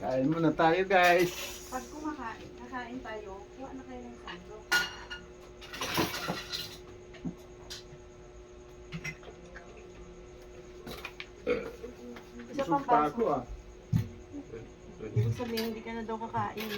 Kain muna tayo guys. Pag kumakain, kakain tayo, kuha na kayo ng sandok. Isa pang Sumpa ako paso. ah. Ibig sabihin, hindi ka na daw kakain.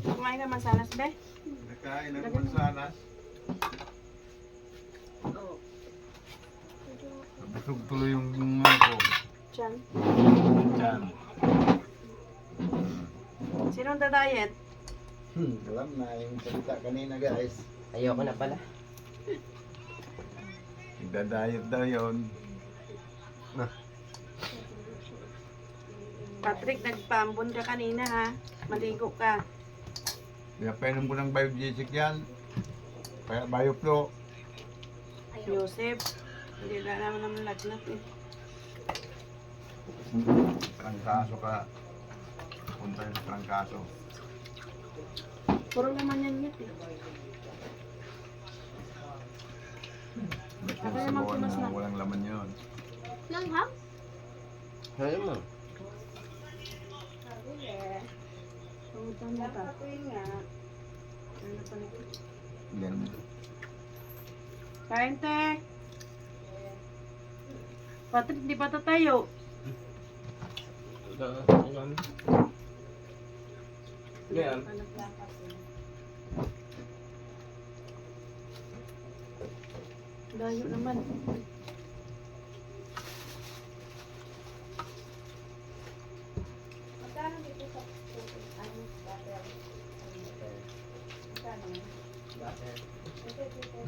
Kumain ka masalas, be? Nakain ng mansanas. Oo. Busog tuloy yung mga ko. Chan. Diyan. Sinong da-diet? Hmm, alam na yung salita kanina guys. Ayoko na pala. Nagda-diet daw yun. Patrick, nagpaambon ka kanina, ha? Maligo ka. Kaya painom ko ng biogesic yan. Kaya bioflow. Joseph, hindi na naman naman lagnat, eh. Trangkaso ka. Punta yung trangkaso. Puro naman yan yun, eh. Ba't yung punas na walang laman yun? Langhap? Ano mo? Yan. Kain, te. Patrick, di pa tatayo. Yan. Layo naman.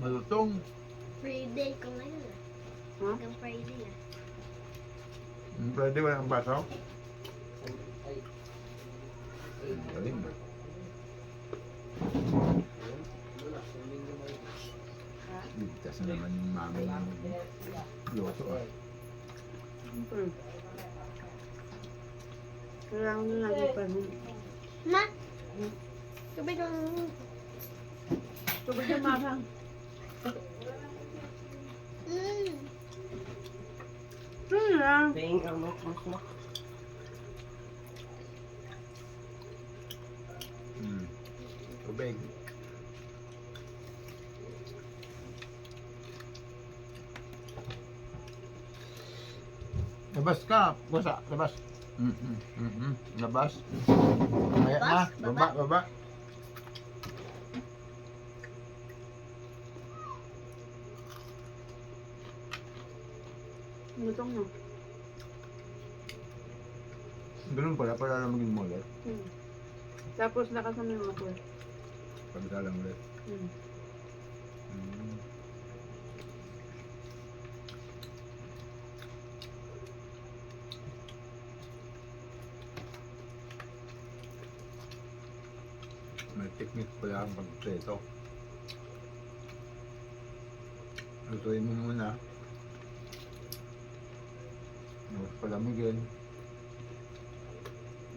Malutong. Friday ko ngayon ah. Ha? Hanggang Friday ah. Pwede ba ang baso? Galing. Ligtas na naman yung mami ng loto ah. Hmm. Kailangan na lagi pa rin. Ma? Tubig ang... Tubig yung marang. Mm. Hmm lang. Ping ang mas mo. Hmm. Tubig. Labas ka, basa, labas. Mm -mm, mm -mm, labas. Kaya na, baba, baba. baba. Lutong no. Ganun pala, para lang maging mulit. Hmm. Tapos lakasan mo yung motor. Pagdalang ulit. Hmm. Mm. May technique pala ang pagpreto. Lutuin mo muna. Palamigin.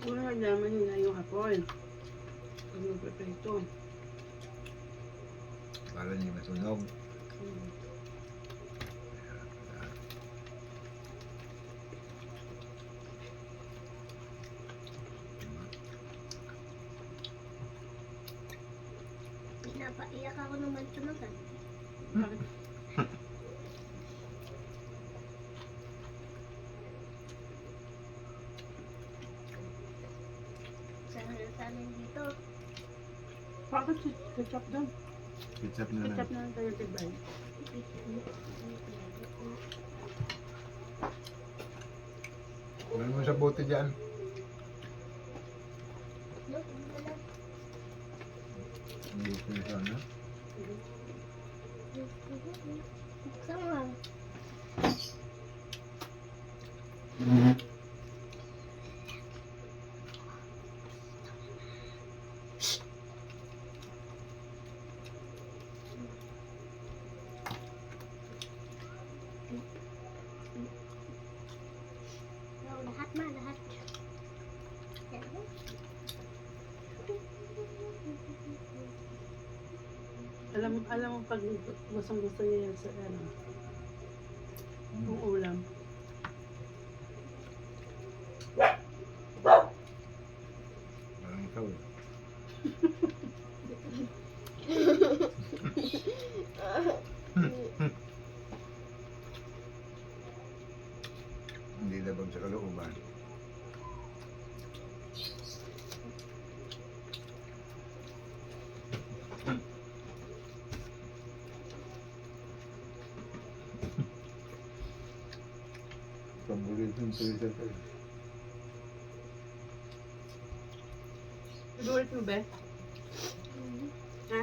Una naglaman nila yung hapon. Pag nagpiprito. Para hindi masunog. Hmm. Pinapaiyak ako naman tumagan. Bakit? Sana na sa amin dito. Bakit si ketchup doon? Ketchup na lang. Ketchup na lang tayo tibay. Ano mo sa bote dyan? No, ano na sana. Buksan mo ah. Pag gustong gusto niya yan sa ano, yung ulam. Parang ikaw eh. Hindi labag sa kalooban. Paborito yung tuloy sa Favorite mo ba? Ha?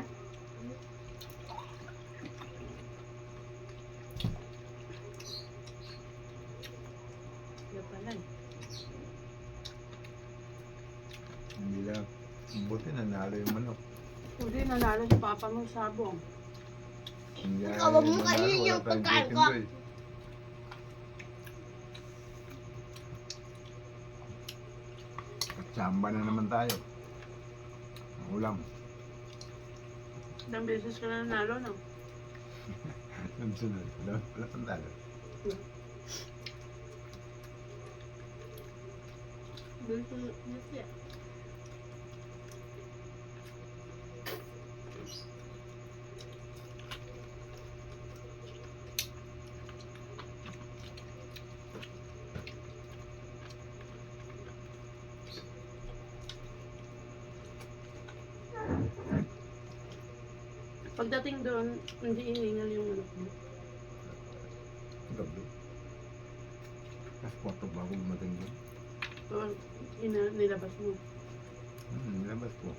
Yan pala eh. Hindi lang. Buti nanalo yung manok. Hindi, nanalo si Papa mo sabong. Hindi Ikaw, mo kainin yung pagkain ko. At samba na naman tayo. Ulam. Ilang beses ka na nanalo, no? Ang sunod. Wala pang talo. Dito, dito Pagdating doon, hindi iningal yung manok mo. Gabi. Tapos kwarto bago dumating doon. So, ina, nilabas mo. Hmm, nilabas ko.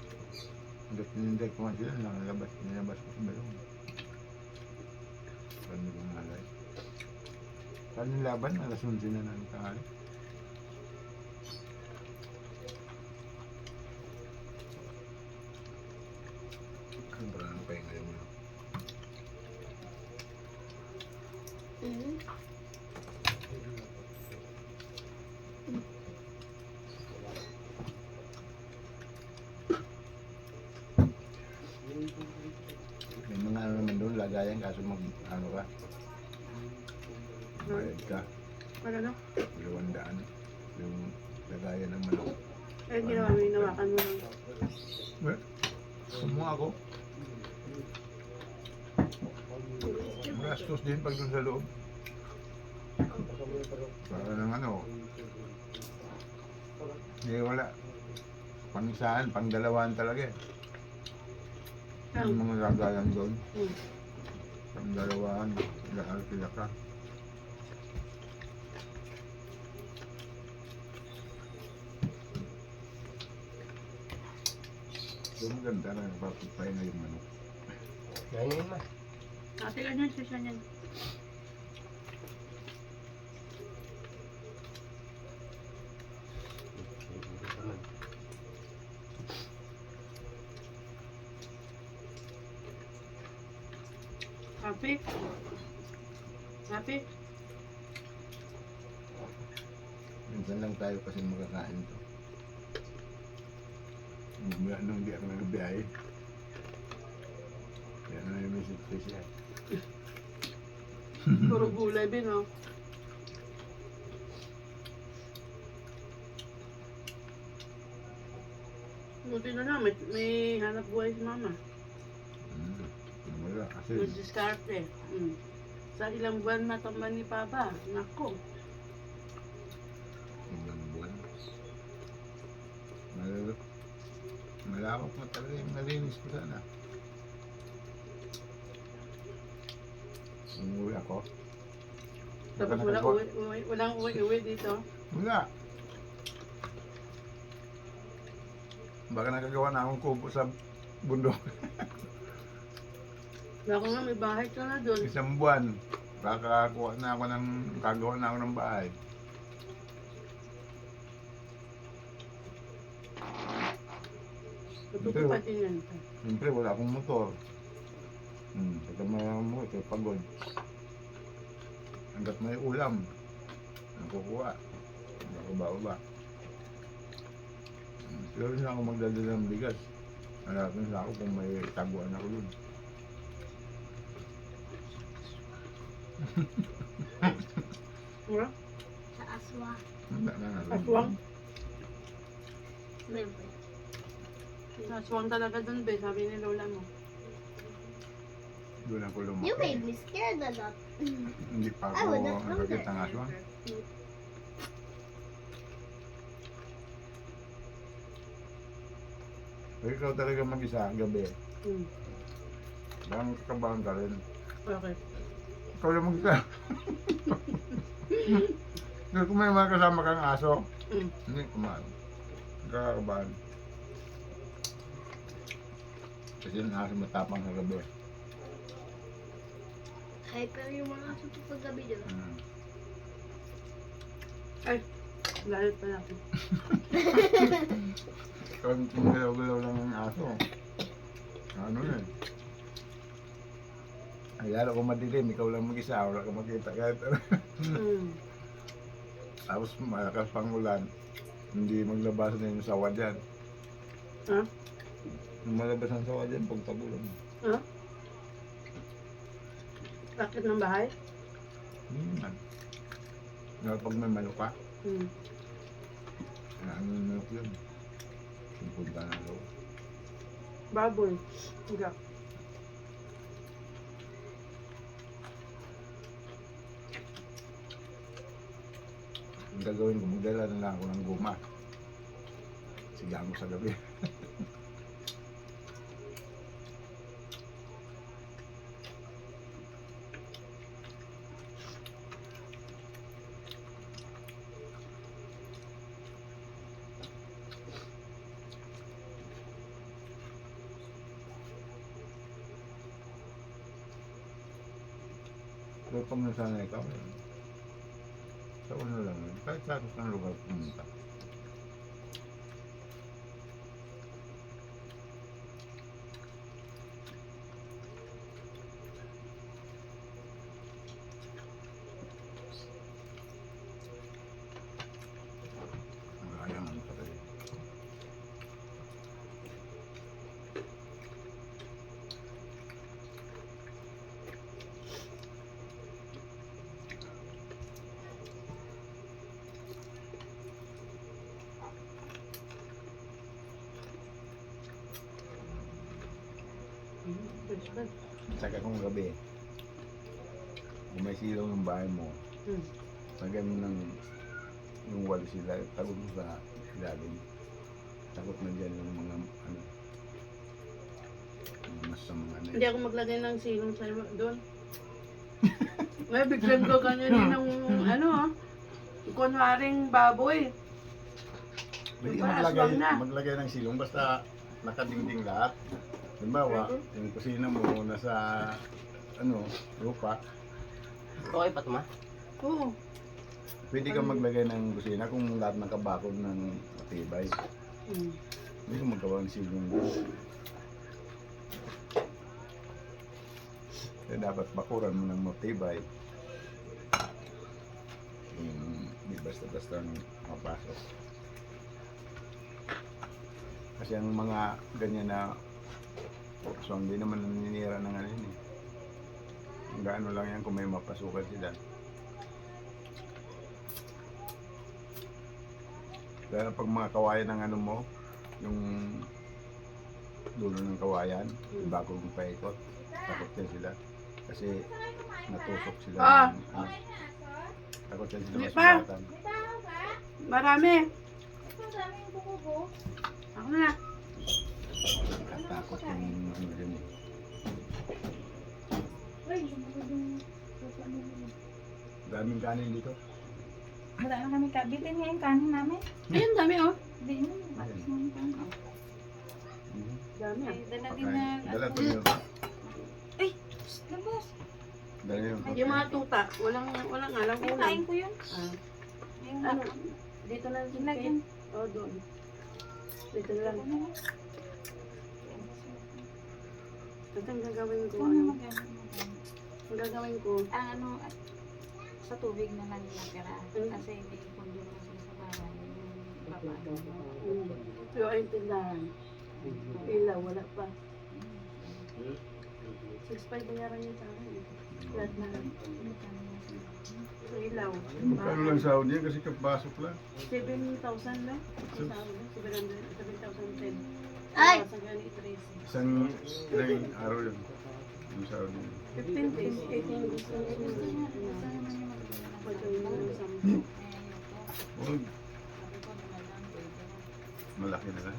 Hanggang tinintay ko nga sila, nilabas, nilabas ko sa balong. Paano ko malay? Yung laban? Alas 11 na ng tangali. May mga ano naman doon, lagayan kaso mag, ano ka, bayad ka, Ano no? dalawang daan. Yung lagayan ng manok. Eh, ginawa mo, hinawakan mo lang. Eh, kumuha ako. Gastos din pag doon sa loob. Para ng ano. Eh wala. Pang isaan, pang dalawaan talaga eh. Yung Lang. mga lagayan doon. Hmm. Pang dalawaan, lahal sila ka. So maganda na napapagpay na yung manok. Yan yun ma. Ate, ganyan siya siya niyan. Happy? Happy? Minsan lang tayo kasi makakain to. Mula nung hindi ako nagbiyahe. Kaya na yung message ko siya. Puro gulay din, oh. Buti na lang, may, may hanap buhay si mama. Hmm. Wala kasi May diskarte. Mm. Sa ilang buwan matamban ni Papa. Nako. ilang buwan. Mal malawak na talaga yung nalinis ko sana. Umuwi ako. Tapos wala uwi, uwi, walang uwi-uwi dito. Wala. Baka nakagawa na akong kubo sa bundok. Bako nga may bahay ka na doon. Isang buwan. Kakakuha na ako ng, kagawa na ako ng bahay. Matutupad din yan. Siyempre, wala akong motor. Hmm, taga mayroon mo, ito pagod. Hanggat may ulam, nakukuha. Nakababa-baba. Hmm, pero na ako magdadala ng bigas. Hanapin na ako kung may taguan ako dun. Wala? Sa aswa. Wala na na. Aswang? Meron. Sa aswang talaga dun, be. Sabi ni Lola mo. Doon ako lumaki. You made me scared a lot. Hindi pa I ako would not know nakakita ng that. aswang. Pero ikaw talaga mag-isa gabi. Parang kakabahan ka rin. Okay. Ikaw lang mag-isa. Pero kung may mga kasama kang aso, Hmm. hindi kumain. Kakabahan. Kasi yung aso matapang sa gabi. Hyper yung mga aso ko paggabi dito. Hmm. Lalit pa natin. Kung gumalaw-galaw lang ang aso. Ano yun? Ay, lalo kung madilim, ikaw lang mag-isa, wala ka makita kahit ano. Hmm. Tapos malakas pang ulan, hindi maglabas na yung sawa dyan. Ha? Yung malabas ang sawa dyan, pag. Ha? Rakit ng bahay? Man. Lalo pag may maluka, Hmm. ano yung manok yun. Yung punta na loob. Baboy. Higa. Ang gagawin ko, magdala na lang ako ng guma. Sigang ko sa gabi. Pero pag nasanay ka, sa una lang yun. Kahit sa ng lugar pumunta. Kaya man talaga. Ba? Saka kung gabi, kung may silaw ng bahay mo, Hmm. lagyan mo ng yung wall sila, tagot mo sa ilalim. Takot na dyan yung mga ano, mga masamang ano. Hindi ako maglagay ng silong sa doon. May biglang ko ganyan ng ano ah. Kunwaring baboy. Pwede ka Para maglagay, aswang na. maglagay ng silong basta nakadingding lahat. Halimbawa, yung kusina mo nasa ano, lupa, Okay pa ma? Oo. pwede ka maglagay ng kusina kung lahat nakabakod ng matibay. Hmm. Hindi ko magawa ng silong Kaya dapat bakuran mo ng matibay. Yung Hindi basta-basta mapasok. Kasi ang mga ganyan na so hindi naman naninira ng ano yun eh. Ang gaano lang yan kung may mapasukan sila. Dahil pag mga kawayan ng ano mo, yung dulo ng kawayan, Hmm. bago mong paikot, takot yan sila. Kasi natusok sila. Ah! ng, ano, takot yan sila masulatan. Marami. Ako na. Takot yung ano dyan eh. Daming kanin dito. Wala na kami ka. Bitin nga yung kanin namin. Ayun, dami oh. Hindi mo. Bakit mo yung kanin? Mhm. Dami Ay, ah. dala din na. Dala to yun. Shh, Labas. Dala yun. Yung mga tuta, walang walang alam ulam. kain ko yun. Ah, Yung ano? Dito na Lagyan. Oh, doon. Dito na lang. Ito ang gagawin ko. Kung Ano? ano magano. Ang gagawin ko. Ang ano, at sa tubig na lang natira. Hmm. Kasi hindi pundo na sila sa bahay. Yung baba. Mm. Pero ay tindahan. Ilaw, wala pa. 6.5 bayaran niya sa akin. eh. Lahat na lang. Sa ilaw. Ano lang sahod niya kasi kapasok lang. 7,000 lang. Sa sahod lang. 7,010. Ay! Sa gani 13. Isang ilang araw yun. Yung sahod niya. 15 days, 18 days. Malaki na lang.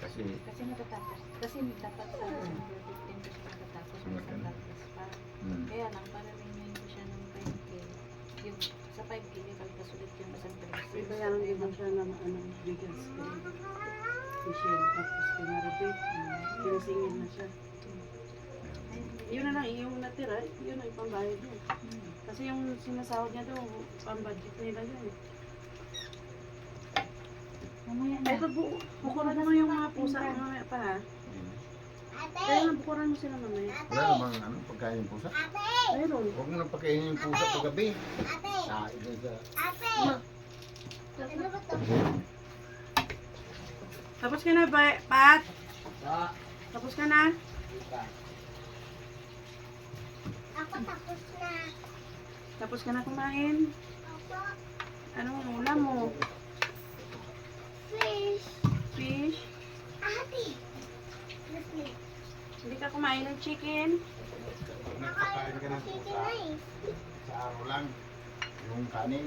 Kasi Kasi natatapos. Kasi dapat sa 15 kasi natatapos. Sunod ka na. Tapos parang hmm. Kaya lang, para rin ko siya ng 5K. Yung sa 5K, may pagkasulit yung isang preso. May bayaran din siya ng ano, bigas. Michelle, tapos pinarabit. Pinasingin na siya. Yun na lang, yung natira, yun ang pambayad niya. Kasi yung sinasahod niya doon, pambudget nila yun. Mamaya Ay, pag bu bukuran mo yung mga pusa mamaya pa ha. Kaya nga bukuran mo sila mamaya. Wala namang ano, pagkain yung pusa. Meron. Huwag mo nang pagkainin yung pusa paggabi. Sa sa Ano ba to? Tapos ka na ba, Pat? Sa, Tapos ka na? Ako tapos na. Tapos ka na kumain? Ako, Anong ulam mo? fish. Fish? Ate. Listen. Hindi ka kumain ng chicken? Nagpakain ka ng Chicken pusa. na eh. Sa araw lang. Yung kanin.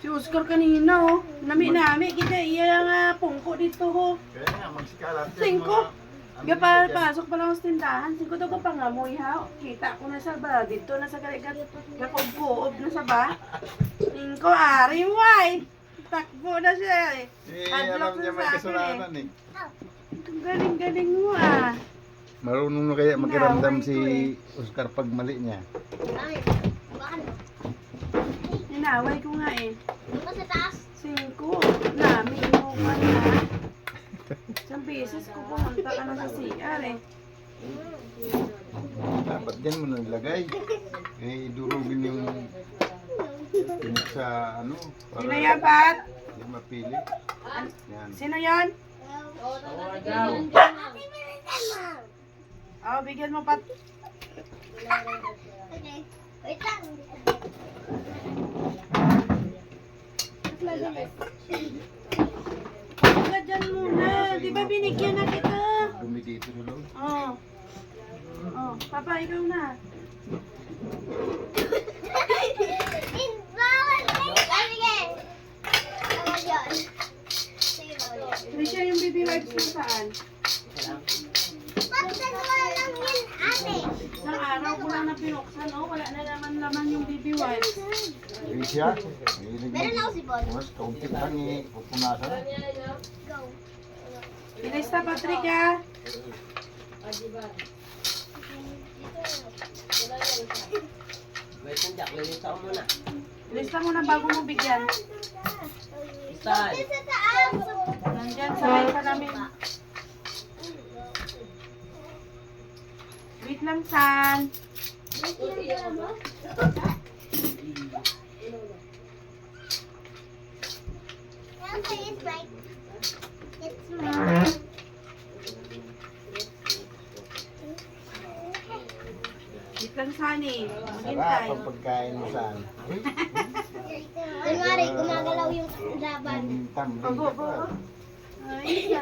Si Oscar kanina oh. Nami-nami kita iya nga pungko dito ho. Kaya nga, magsikalat yan, Singko. ano Ga pa yun dyan? pasok pa lang sa tindahan. Singko to ko pangamoy ha. Kita ko na sa ba. Dito na sa kaligat. Gakob-koob na sa ba. Singko ari why. Takbo na siya eh. Eh, Adlock alam niya sa may akin kasalanan eh. Ang galing-galing mo ah. Marunong na kaya makiramdam makiramdam si si Oscar pag mali niya. Ay? Inaway ko nga eh. Ka sa taas. Singko. Nami ka na. Isang beses ko pumunta ka na sa CR eh. Dapat dyan mo nilagay. Eh, durugin yung tinik sa ano. Sino yan, Pat? Hindi mapili. Yan. Sino yan? Oh, bigyan mo, Pat. Okay. Wait lang. Huwag ka dyan muna. Di ba binigyan na kita? Dumi dito sa loob. Oh. Oh, Papa, ikaw na. Na. Trisha, yung baby wipes mo saan? Ba't dalawa lang yun, ate? Isang araw ko lang na pinuksan. Oh, wala na naman laman yung wipes. Risha, mahilig Meron ako si Bon. Mas kaunti lang eh. Pupunasan. Go. Ilista, Patrick, ah. Wait, nandiyak. Lilita ko muna. Ilista mo na bago mo bigyan. Saan? Sa taas. Nandyan sa may salamin. Wait lang, San. Okay, it's right. It's right. Wait lang, Sunny. Sarap Maghintay. ang pagkain mo saan. Kunwari, gumagalaw yung laban. Tambling Obo, ka obo. pa. Ay, isa.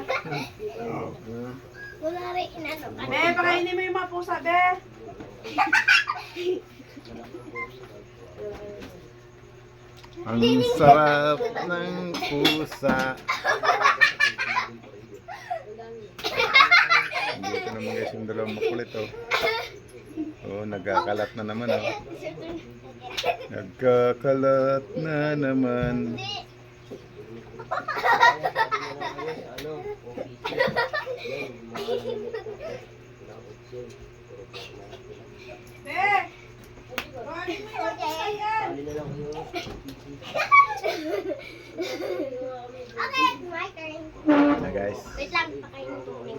Hmm. Kunwari, inano ka. Be, pakainin mo yung mga pusa, be. Ang sarap ng pusa. Dito naman guys yung dalawang makulit oh. Oh, nagkakalat na naman oh. Nagkakalat na naman. Ano? Okay, my turn. Na guys. Wait lang, pakainin ko mo.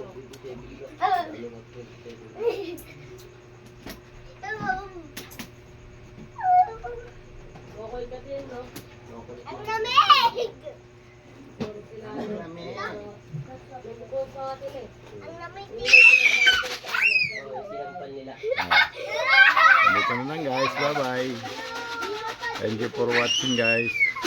Watching guys.